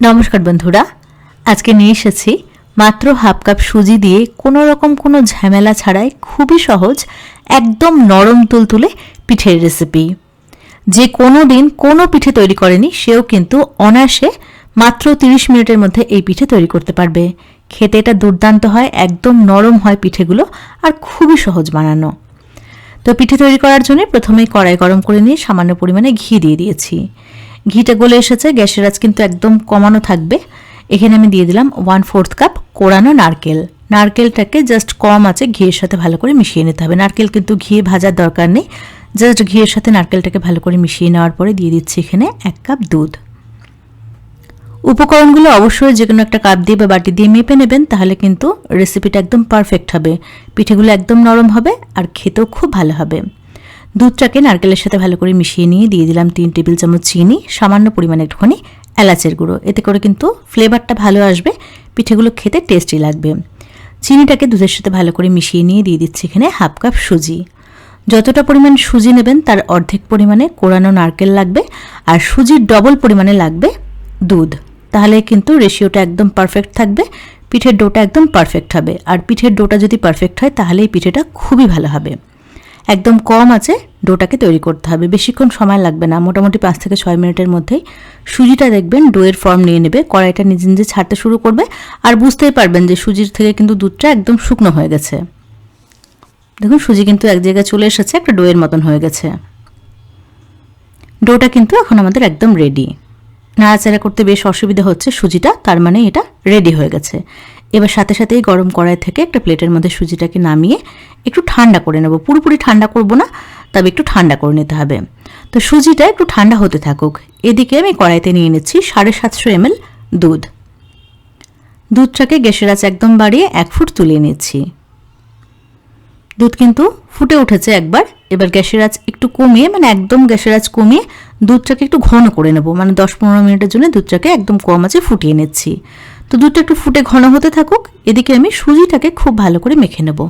নমস্কার বন্ধুরা, আজকে নিয়ে এসেছি মাত্র হাফ কাপ সুজি দিয়ে কোনো রকম কোনো ঝামেলা ছাড়াই খুবই সহজ, একদম নরম তুলতুলে পিঠের রেসিপি যে কোনো দিন কোনো পিঠে তৈরি করেনি, সেও কিন্তু অনায়াসে মাত্র তিরিশ মিনিটের মধ্যে এই পিঠে তৈরি করতে পারবে। খেতে এটা দুর্দান্ত হয়, একদম নরম হয় পিঠেগুলো আর খুবই সহজ বানানো। তো পিঠে তৈরি করার জন্য প্রথমেই কড়াই গরম করে নিয়ে সামান্য পরিমাণে ঘি দিয়ে দিয়েছি। ঘিটা গলে এসেছে, গ্যাসের আজ কিন্তু একদম কমানো থাকবে। এখানে আমি দিয়ে দিলাম ওয়ান ফোর্থ কাপ কোরানো নারকেল। নারকেলটাকে জাস্ট কম আছে ঘিয়ের সাথে ভালো করে মিশিয়ে নিতে হবে। নারকেল কিন্তু ঘি ভাজার দরকার নেই। জাস্ট ঘিয়ের সাথে নারকেলটাকে ভালো করে মিশিয়ে নেওয়ার পরে দিয়ে দিচ্ছি এখানে এক কাপ দুধ। উপকরণগুলো অবশ্যই যে কোনো একটা কাপ দিয়ে বা বাটি দিয়ে মেপে নেবেন, তাহলে কিন্তু রেসিপিটা একদম পারফেক্ট হবে। পিঠেগুলো একদম নরম হবে আর খেতেও খুব ভালো হবে। দুধটাকে নারকেলের সাথে ভালো করে মিশিয়ে নিয়ে দিয়ে দিলাম তিন টেবিল চামচ চিনি, সামান্য পরিমাণে একটুখানি এলাচের গুঁড়ো। এতে করে কিন্তু ফ্লেভারটা ভালো আসবে, পিঠেগুলো খেতে টেস্টি লাগবে। চিনিটাকে দুধের সাথে ভালো করে মিশিয়ে নিয়ে দিয়ে দিচ্ছি এখানে হাফ কাপ সুজি। যতটা পরিমাণ সুজি নেবেন, তার অর্ধেক পরিমাণে কোরানো নারকেল লাগবে আর সুজির ডবল পরিমাণে লাগবে দুধ। তাহলে কিন্তু রেশিওটা একদম পারফেক্ট থাকবে, পিঠের ডোটা একদম পারফেক্ট হবে। আর পিঠের ডোটা যদি পারফেক্ট হয়, তাহলে এই পিঠেটা খুবই ভালো হবে। একদম কম আছে, ডোটাকে তৈরি করতে হবে। বেশিক্ষণ সময় লাগবে না, মোটামুটি পাঁচ থেকে ছয় মিনিটের মধ্যেই। সুজিটা দেখবেন ডোয়ের ফর্ম নিয়ে নেবে, কড়াইটা নিজে নিজে ছাড়তে শুরু করবে, আর বুঝতেই পারবেন যে সুজির থেকে কিন্তু দুধটা একদম শুকনো হয়ে গেছে। দেখুন, সুজি কিন্তু এক জায়গায় চলে এসেছে, একটা ডোয়ের মতন হয়ে গেছে। ডোটা কিন্তু এখন আমাদের একদম রেডি নাড়াচাড়া করতে বেশ অসুবিধা হচ্ছে সুজিটা, তার মানে এটা রেডি হয়ে গেছে। এবার সাথে সাথেই গরম কড়াই থেকে একটা প্লেটের মধ্যে সুজিটাকে নামিয়ে একটু ঠান্ডা করে নেব। পুরোপুরি ঠান্ডা করব না, তবে একটু ঠান্ডা করে নিতে হবে। তো সুজিটা একটু ঠান্ডা হতে থাকুক। এদিকে আমি কড়াইতে নিয়ে নিচ্ছি সাড়ে সাতশো এমএল দুধ। দুধটাকে গ্যাসের আঁচ একদম বাড়িয়ে এক ফুট তুলিয়ে নিচ্ছি। দুধ কিন্তু ফুটে উঠেছে একবার। এবার গ্যাসের আঁচ একটু কমিয়ে মানে একদম গ্যাসের আঁচ কমিয়ে দুধটাকে একটু ঘন করে নেব। মানে দশ পনেরো মিনিটের জন্য দুধটাকে একদম কম আছে ফুটিয়ে নিচ্ছি। তো দুধটা একটু ফুটে ঘন হতে থাকুক, এদিকে আমি সুজিটাকে খুব ভালো করে মেখে নেব।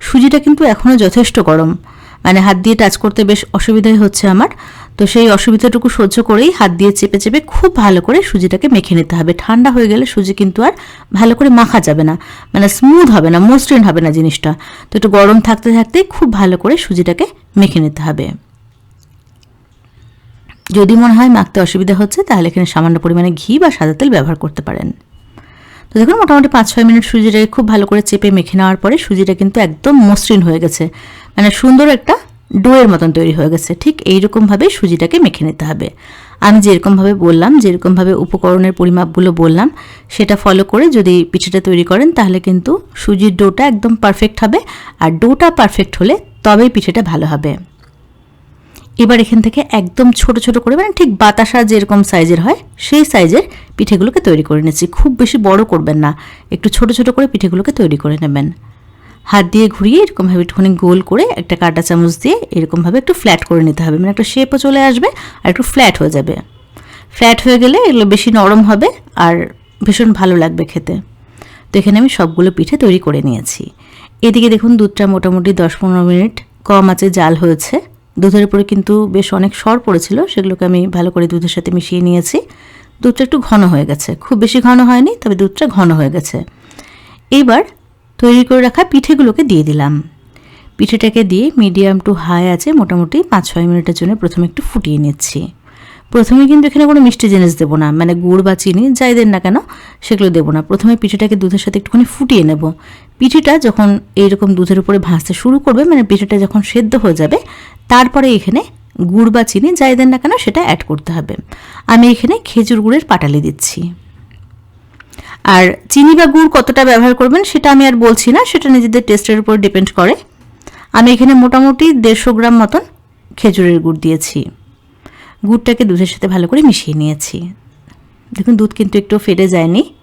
সুজিটা কিন্তু এখনও যথেষ্ট গরম। মানে হাত দিয়ে টাচ করতে বেশ অসুবিধাই হচ্ছে আমার। তো সেই অসুবিধাটুকু সহ্য করেই হাত দিয়ে চেপে চেপে খুব ভালো করে সুজিটাকে মেখে নিতে হবে। ঠান্ডা হয়ে গেলে সুজি কিন্তু আর ভালো করে মাখা যাবে না। মানে স্মুথ হবে না, মসৃণ হবে না জিনিসটা। তো একটু গরম থাকতে থাকতে খুব ভালো করে সুজিটাকে মেখে নিতে হবে। যদি মনে হয় মাখতে অসুবিধা হচ্ছে, তাহলে এখানে সামান্য পরিমাণে ঘি বা সাদা তেল ব্যবহার করতে পারেন। তো দেখুন, মোটামুটি পাঁচ ছয় মিনিট সুজিটাকে খুব ভালো করে চেপে মেখে নেওয়ার পরে সুজিটা কিন্তু একদম মসৃণ হয়ে গেছে। মানে সুন্দর একটা ডোয়ের মতন তৈরি হয়ে গেছে। ঠিক এইরকমভাবে সুজিটাকে মেখে নিতে হবে। আমি যেরকমভাবে বললাম, যেরকমভাবে উপকরণের পরিমাপগুলো বললাম, সেটা ফলো করে যদি পিঠেটা তৈরি করেন, তাহলে কিন্তু সুজির ডোটা একদম পারফেক্ট হবে। আর ডোটা পারফেক্ট হলে তবেই পিঠেটা ভালো হবে। এবার এখান থেকে একদম ছোট ছোট করে মানে ঠিক বাতাসা যেরকম সাইজের হয়, সেই সাইজের পিঠেগুলোকে তৈরি করে নিচ্ছি। খুব বেশি বড় করবেন না, একটু ছোট ছোট করে পিঠেগুলোকে তৈরি করে নেবেন। হাত দিয়ে ঘুরিয়ে এরকমভাবে একটুখানি গোল করে একটা কাঁটা চামচ দিয়ে এরকমভাবে একটু ফ্ল্যাট করে নিতে হবে। মানে একটা শেপও চলে আসবে আর একটু ফ্ল্যাট হয়ে যাবে। ফ্ল্যাট হয়ে গেলে এগুলো বেশি নরম হবে আর ভীষণ ভালো লাগবে খেতে। তো এখানে আমি সবগুলো পিঠে তৈরি করে নিয়েছি। এদিকে দেখুন দুধটা মোটামুটি দশ পনেরো মিনিট কম আছে, জাল হয়েছে। দুধের উপরে কিন্তু বেশ অনেক সর পড়েছিল, সেগুলোকে আমি ভালো করে দুধের সাথে মিশিয়ে নিয়েছি। দুধটা একটু ঘন হয়ে গেছে। খুব বেশি ঘন হয়নি, তবে দুধটা ঘন হয়ে গেছে। এইবার তৈরি করে রাখা পিঠেগুলোকে দিয়ে দিলাম। পিঠেটাকে দিয়ে মিডিয়াম টু হাই আছে, মোটামুটি পাঁচ ছয় মিনিটের জন্য প্রথমে একটু ফুটিয়ে নিচ্ছি। প্রথমে কিন্তু এখানে কোনো মিষ্টি জিনিস দেবো না। মানে গুড় বা চিনি, যাই দেন না কেন, সেগুলো দেবো না। প্রথমে পিঠেটাকে দুধের সাথে একটুখানি ফুটিয়ে নেব। পিঠেটা যখন এইরকম দুধের উপরে ভাজতে শুরু করবে মানে পিঠেটা যখন সেদ্ধ হয়ে যাবে, তারপরে এখানে গুড় বা চিনি, যাই দেন না কেন, সেটা অ্যাড করতে হবে। আমি এখানে খেজুর গুড়ের পাটালি দিচ্ছি। আর চিনি বা গুড় কতটা ব্যবহার করবেন, সেটা আমি আর বলছি না, সেটা নিজেদের টেস্টের উপর ডিপেন্ড করে। আমি এখানে মোটামুটি দেড়শো গ্রাম মতন খেজুরের গুড় দিয়েছি। গুড়টাকে দুধের সাথে ভালো করে মিশিয়ে নিয়েছি। দেখুন, দুধ কিন্তু একটু ফেটে যায়নি।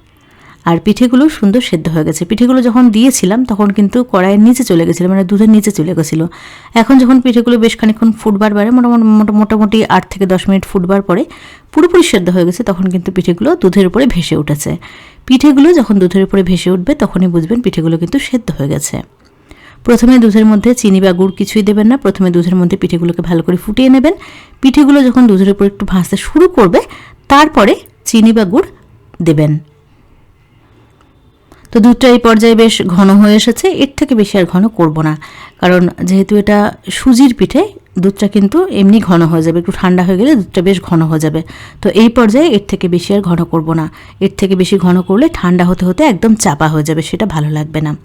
আর পিঠেগুলো সুন্দর সেদ্ধ হয়ে গেছে। পিঠেগুলো যখন দিয়েছিলাম, তখন কিন্তু কড়াইয়ের নিচে চলে গেছিল মানে দুধের নিচে চলে গেছিল। এখন যখন পিঠেগুলো বেশ খানিক্ষণ ফুটবার বারে, মোটামুটি মোটামুটি আট থেকে দশ মিনিট ফুটবার পরে পুরোপুরি সেদ্ধ হয়ে গেছে, তখন কিন্তু পিঠেগুলো দুধের উপরে ভেসে উঠেছে। পিঠেগুলো যখন দুধের উপরে ভেসে উঠবে, তখনই বুঝবেন পিঠেগুলো কিন্তু সেদ্ধ হয়ে গেছে। প্রথমে দুধের মধ্যে চিনি বা গুড় কিছুই দেবেন না। প্রথমে দুধের মধ্যে পিঠেগুলোকে ভালো করে ফুটিয়ে নেবেন। পিঠেগুলো যখন দুধের উপর একটু ভাসতে শুরু করবে, তারপরে চিনি বা গুড় দেবেন। তো দুধটা এই পর্যায়ে বেশ ঘন হয়ে এসেছে। এর থেকে বেশি আর ঘন করব না। কারণ যেহেতু এটা সুজির পিঠে, দুধটা কিন্তু এমনি ঘন হয়ে যাবে। একটু ঠান্ডা হয়ে গেলে দুধটা বেশ ঘন হয়ে যাবে। তো এই পর্যায়ে এর থেকে বেশি আর ঘন করব না। এর থেকে বেশি ঘন করলে ঠান্ডা হতে হতে একদম চাপা হয়ে যাবে, সেটা ভালো লাগবে না।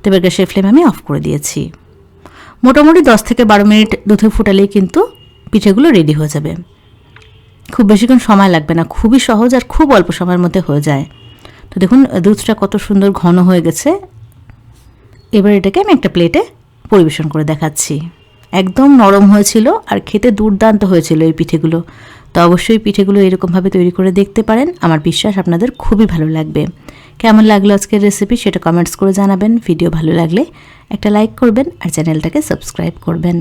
তো এবার গ্যাসের ফ্লেম আমি অফ করে দিয়েছি। মোটামুটি দশ থেকে বারো মিনিট দুধে ফুটালেই কিন্তু পিঠেগুলো রেডি হয়ে যাবে। খুব বেশিক্ষণ সময় লাগবে না। খুবই সহজ আর খুব অল্প সময়ের মধ্যে হয়ে যায়। তো দেখুন দুধটা কত সুন্দর ঘন হয়ে গেছে। এবার এটাকে আমি একটা প্লেটে পরিবেশন করে দেখাচ্ছি। একদম নরম হয়েছিল আর খেতে দুর্দান্ত হয়েছিল এই পিঠেগুলো। তো অবশ্যই পিঠেগুলো এরকমভাবে তৈরি করে দেখতে পারেন। আমার বিশ্বাস আপনাদের খুবই ভালো লাগবে। কেমন লাগল আজকের রেসিপি সেটা কমেন্টস করে জানাবেন। ভিডিও ভালো লাগলে একটা লাইক করবেন আর চ্যানেলটাকে সাবস্ক্রাইব করবেন।